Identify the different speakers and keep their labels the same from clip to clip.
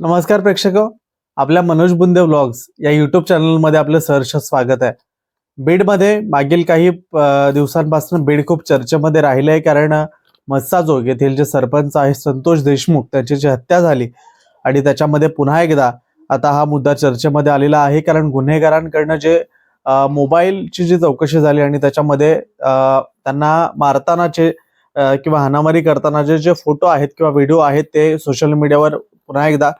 Speaker 1: नमस्कार प्रेक्षक. आपल्या मनोज बुंदे व्लॉग्स या युट्यूब चॅनलमध्ये आपलं सहर्ष स्वागत आहे. बीडमध्ये मागील काही दिवसांपासून बीड खूप चर्चेमध्ये राहिले आहे कारण मस्साजोग येथील जे सरपंच आहे संतोष देशमुख त्यांची जी हत्या झाली आणि त्याच्यामध्ये पुन्हा एकदा आता हा मुद्दा चर्चेमध्ये आलेला आहे कारण गुन्हेगारांकडनं जे मोबाईलची जी चौकशी झाली आणि त्याच्यामध्ये त्यांना मारतानाचे अ, किंवा हाणामारी करतानाचे जे फोटो आहेत किंवा व्हिडिओ आहेत ते सोशल मीडियावर पुन्हा एकदा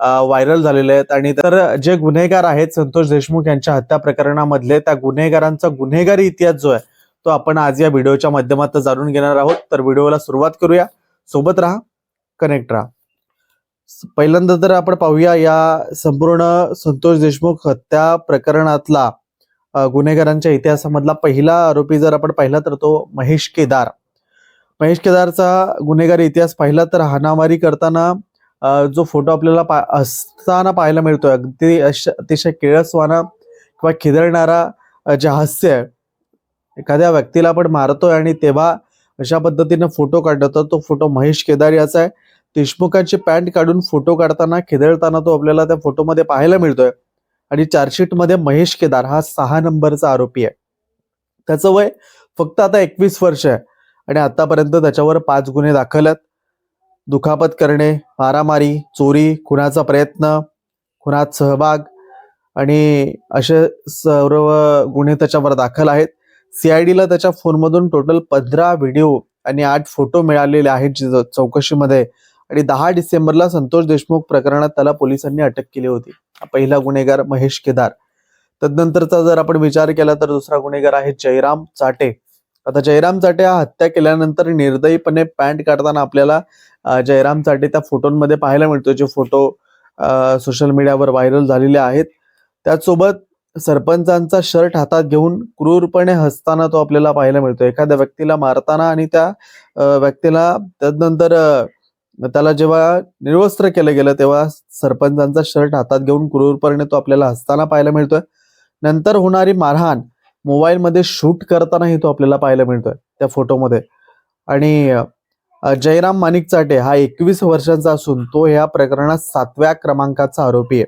Speaker 1: व्हायरल झालेले आहेत. आणि तर जे गुन्हेगार आहेत संतोष देशमुख यांच्या हत्या प्रकरणामधले त्या गुन्हेगारांचा गुन्हेगारी इतिहास जो आहे तो आपण आज या व्हिडिओच्या माध्यमातून जाणून घेणार आहोत. तर व्हिडिओला सुरुवात करूया. सोबत राहा कनेक्ट राहा. पहिल्यांदा तर आपण पाहूया या संपूर्ण संतोष देशमुख हत्या प्रकरणातला गुन्हेगारांच्या इतिहासामधला पहिला आरोपी जर आपण पाहिला तर तो महेश केदार. महेश केदारचा गुन्हेगारी इतिहास पाहिला तर हाणामारी करताना जो फोटो आपल्याला पा असताना पाहायला मिळतोय. अगदी अश- अतिशय केळसवाना किंवा खिदळणारा जे हास्य आहे. एखाद्या व्यक्तीला आपण मारतोय आणि तेव्हा अशा पद्धतीनं फोटो काढतो तर तो फोटो महेश केदार याचा आहे. देशमुखांची पॅन्ट काढून फोटो काढताना खिदळताना तो आपल्याला त्या फोटोमध्ये पाहायला मिळतोय. आणि चार्जशीटमध्ये महेश केदार हा सहा नंबरचा आरोपी आहे. त्याचं वय फक्त आता एकवीस वर्ष आहे. आणि आतापर्यंत त्याच्यावर पाच गुन्हे दाखल आहेत. दुखापत करणे मारामारी चोरी खुनाचा प्रयत्न खुनात सहभाग आणि असे सर्व गुन्हे त्याच्यावर दाखल आहेत. सीआयडीला त्याच्या फोनमधून टोटल पंधरा व्हिडिओ आणि आठ फोटो मिळालेले आहेत चौकशीमध्ये. आणि दहा डिसेंबरला संतोष देशमुख प्रकरणात त्याला पोलिसांनी अटक केली होती. पहिला गुन्हेगार महेश केदार. तदनंतरचा जर आपण विचार केला तर दुसरा गुन्हेगार आहे जयराम चाटे. आता जयराम चाटे हा हत्या केल्यानंतर निर्दयीपणे पॅन्ट काढताना आपल्याला जयराम चाटे त्या फोटोंमध्ये पाहायला मिळतो जे फोटो सोशल मीडियावर व्हायरल झालेले आहेत. त्याचसोबत सरपंचांचा शर्ट हातात घेऊन क्रूरपणे हसताना तो आपल्याला पाहायला मिळतो एखाद्या व्यक्तीला मारताना आणि त्या व्यक्तीला त्यानंतर त्याला जेव्हा निर्वस्त्र केलं गेलं तेव्हा सरपंचांचा शर्ट हातात घेऊन क्रूरपणे तो आपल्याला हसताना पाहायला मिळतोय. नंतर होणारी मारहाण मोबाईलमध्ये शूट करतानाही तो आपल्याला पाहायला मिळतोय त्या फोटोमध्ये. आणि जयराम माणिक चाटे हा एकवीस वर्षांचा असून तो या प्रकरणात सातव्या क्रमांकाचा आरोपी आहे.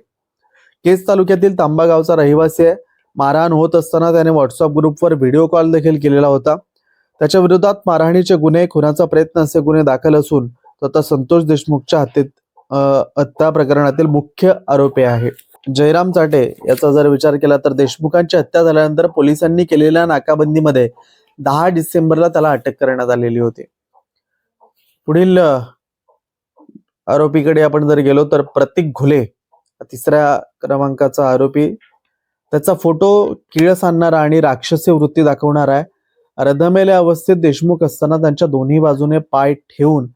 Speaker 1: केस तालुक्यातील तांबागावचा रहिवासी आहे. मारहाण होत असताना त्याने व्हॉट्सअप ग्रुपवर व्हिडिओ कॉल देखील केलेला होता. त्याच्या विरोधात मारहाणीचे गुन्हे खुनाचा प्रयत्न असे गुन्हे दाखल असून तो आता संतोष देशमुखच्या हत्येत हत्या प्रकरणातील मुख्य आरोपी आहे. जयराम चाटे याचा जर विचार केला तर देशमुखांची हत्या झाल्यानंतर पोलिसांनी केलेल्या नाकाबंदीमध्ये दहा डिसेंबरला त्याला अटक करण्यात आलेली होती. पुढील आरोपीकडे आपण जर गेलो तर प्रतीक घुले तिसऱ्या क्रमांकाचा आरोपी. त्याचा फोटो किळस आणणारा आणि राक्षसी वृत्ती दाखवणारा आहे. रदमेल्या अवस्थेत देशमुख असताना त्यांच्या दोन्ही बाजूने पाय ठेवून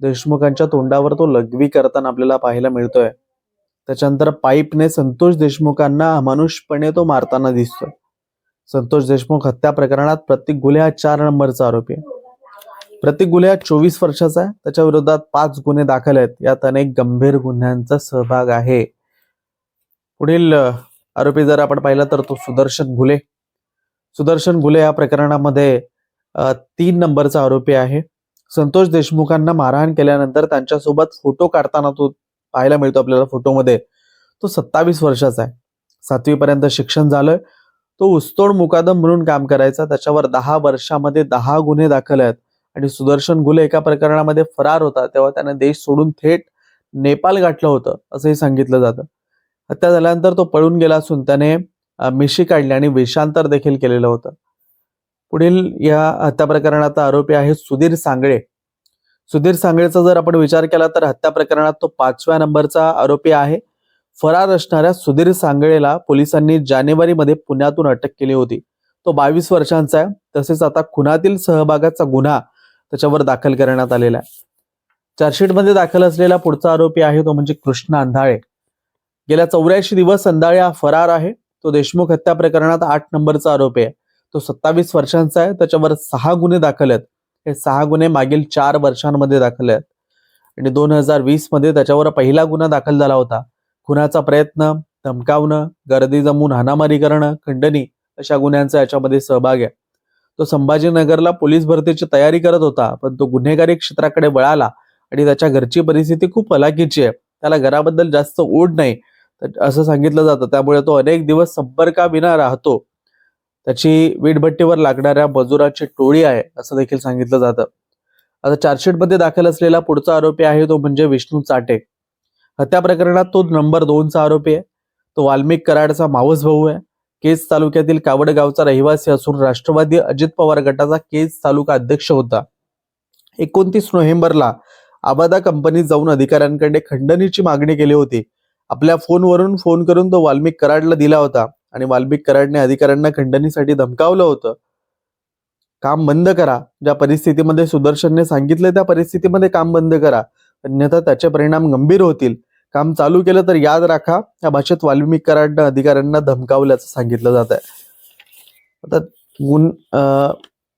Speaker 1: देशमुखांच्या तोंडावर तो लघवी करताना आपल्याला पाहायला मिळतोय. त्याच्यानंतर पाईपने संतोष देशमुखांना अमानुषपणे तो मारताना दिसतोय. संतोष देशमुख हत्या प्रकरणात प्रतीक गुले हा चार नंबरचा आरोपी आहे. प्रतीक गुले हा चोवीस वर्षाचा आहे. त्याच्या विरोधात पाच गुन्हे दाखल आहेत. यात अनेक गंभीर गुन्ह्यांचा सहभाग आहे. पुढील आरोपी जर आपण पाहिला तर तो सुदर्शन घुले सुदर्शन घुले या प्रकरणामध्ये तीन नंबरचा आरोपी आहे. संतोष देशमुखांना मारहाण केल्यानंतर त्यांच्यासोबत फोटो काढताना तो पाहायला मिळतो आपल्याला फोटोमध्ये. तो सत्तावीस वर्षाचा आहे. सातवीपर्यंत शिक्षण झालंय. तो उस्तोड मुकादम म्हणून काम करायचा. त्याच्यावर दहा वर्षामध्ये दहा गुन्हे दाखल आहेत. आणि सुदर्शन गुले एका प्रकरणामध्ये फरार होता. तेव्हा त्याने देश सोडून थेट नेपाल गाठलं होतं असंही सांगितलं जातं. हत्या झाल्यानंतर तो पळून गेला असून त्याने मिशी काढली आणि वेषांतर देखील केलेलं होतं. पुढील या हत्या प्रकरणाचा आरोपी आहे सुधीर सांगळे. सुधीर सांगळेचा जर आपण विचार केला तर हत्या प्रकरणात तो पाचव्या नंबरचा आरोपी आहे. फरार असणाऱ्या सुधीर सांगळेला पोलिसांनी जानेवारीमध्ये पुण्यातून अटक केली होती. तो बावीस वर्षांचा आहे. तसेच आता खुनातील सहभागाचा गुन्हा त्याच्यावर दाखल करण्यात आलेला आहे. चार्जशीटमध्ये दाखल असलेला पुढचा आरोपी आहे तो म्हणजे कृष्ण अंधाळे. गेल्या चौऱ्याऐंशी दिवस अंधाळे हा फरार आहे. तो देशमुख हत्या प्रकरणात आठ नंबरचा आरोपी आहे. तो सत्तावीस वर्षांचा आहे. त्याच्यावर सहा गुन्हे दाखल आहेत. हे सहा गुन्हे मागील चार वर्षांमध्ये दाखल आहेत. आणि दोन हजार वीसमध्ये त्याच्यावर पहिला गुन्हा दाखल झाला होता. खुनाचा प्रयत्न धमकावणं गर्दी जमून हाणामारी करणं खंडणी अशा गुन्ह्यांचा याच्यामध्ये सहभाग आहे. तो संभाजीनगरला पोलीस भरतीची तयारी करत होता पण तो गुन्हेगारी क्षेत्राकडे वळाला आणि त्याच्या घरची परिस्थिती खूप हलाखीची आहे. त्याला घराबद्दल जास्त ओढ नाही. असं सांगितलं जातं. त्यामुळे तो अनेक दिवस संपर्काविना राहतो. त्याची वीटभट्टीवर लागणाऱ्या मजुराची टोळी आहे असं देखील सांगितलं जातं. आता चार्जशीटमध्ये दाखल असलेला पुढचा आरोपी आहे तो म्हणजे विष्णू चाटे. हत्या प्रकरणात तो नंबर दोनचा आरोपी आहे. तो वाल्मिक कराडचा मावस भाऊ आहे. केज तालुक्यातील कावड गावचा रहिवासी असून राष्ट्रवादी अजित पवार गटाचा केज तालुका अध्यक्ष होता. एकोणतीस नोव्हेंबरला आबादा कंपनीत जाऊन अधिकाऱ्यांकडे खंडणीची मागणी केली होती. आपल्या फोनवरून फोन करून तो वाल्मिक कराडला दिला होता. आणि वाल्मिक कराडने अधिकाऱ्यांना खंडणीसाठी धमकावलं होतं. काम बंद करा. ज्या परिस्थितीमध्ये सुदर्शनने सांगितलं त्या परिस्थितीमध्ये काम बंद करा. अन्यथा त्याचे परिणाम गंभीर होतील. काम चालू केलं तर याद राखा. या भाषेत वाल्मिक कराडनं अधिकाऱ्यांना धमकावल्याचं सांगितलं जात आहे. आता गुन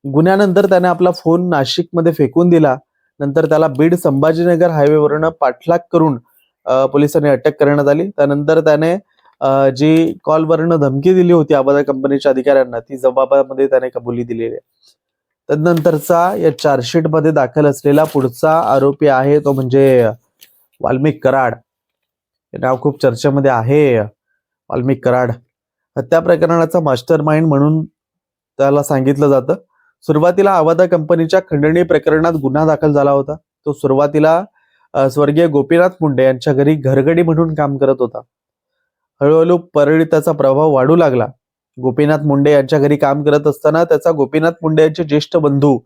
Speaker 1: गुन्ह्यानंतर त्याने आपला फोन नाशिकमध्ये फेकून दिला. नंतर त्याला बीड संभाजीनगर हायवेवरनं पाठलाग करून पोलिसांनी अटक करण्यात आली. त्यानंतर त्याने जी कॉलवरनं धमकी दिली होती आबादा कंपनीच्या अधिकाऱ्यांना ती जबाबामध्ये त्याने कबुली दिलेली आहे. तदनंतरचा या चार्जशीटमध्ये दाखल असलेला पुढचा आरोपी आहे तो म्हणजे वाल्मिक कराड. हे नाव खूप चर्चेमध्ये आहे वाल्मिक कराड. हत्या प्रकरणाचा मास्टर माइंड म्हणून त्याला सांगितलं जातं. सुरुवातीला आवादा कंपनीच्या खंडणी प्रकरणात गुन्हा दाखल झाला होता. तो सुरुवातीला स्वर्गीय गोपीनाथ मुंडे यांच्या घरी घरगडी म्हणून काम करत होता. हळूहळू परळी त्याचा प्रभाव वाढू लागला. गोपीनाथ मुंडे यांच्या घरी काम करत असताना त्याचा गोपीनाथ मुंडे यांचे ज्येष्ठ बंधू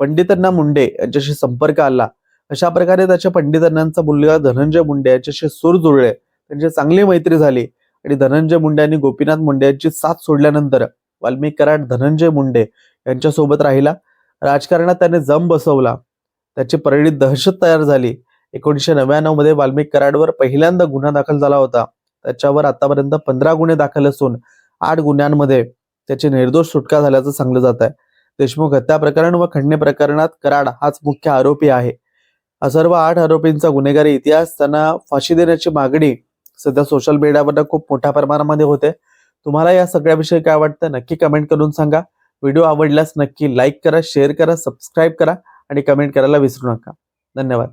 Speaker 1: पंडितअण्णा मुंडे यांच्याशी संपर्क आला. अशा प्रकारे त्याच्या पंडितअण्णांचा मुलगा धनंजय मुंडे यांच्याशी सूर जुळले. त्यांची चांगली मैत्री झाली आणि धनंजय मुंडे यांनी गोपीनाथ मुंडे यांची साथ सोडल्यानंतर वाल्मिक कराड धनंजय मुंडे यांच्यासोबत राहिला. राजकारणात त्याने जम बसवला. त्याची परळीत दहशत तयार झाली. एकोणीसशे नव्याण्णवमध्ये वाल्मिक कराडवर पहिल्यांदा गुन्हा दाखल झाला होता. त्याच्यावर आतापर्यंत पंधरा गुन्हे दाखल असून आठ गुन्ह्यांमध्ये त्याची निर्दोष सुटका झाल्याचं सांगलं जात आहे. देशमुख हत्या प्रकरण व खंडणी प्रकरणात कराड हाच मुख्य आरोपी आहे. हा सर्व आठ आरोपींचा गुन्हेगारी इतिहास त्यांना फाशी देण्याची मागणी सध्या सोशल मीडियावर खूप मोठ्या प्रमाणामध्ये होते. तुम्हाला या सगळ्याविषयी काय वाटतं नक्की कमेंट करून सांगा. व्हिडिओ आवडल्यास नक्की लाईक करा शेअर करा सबस्क्राईब करा आणि कमेंट करायला विसरू नका. धन्यवाद.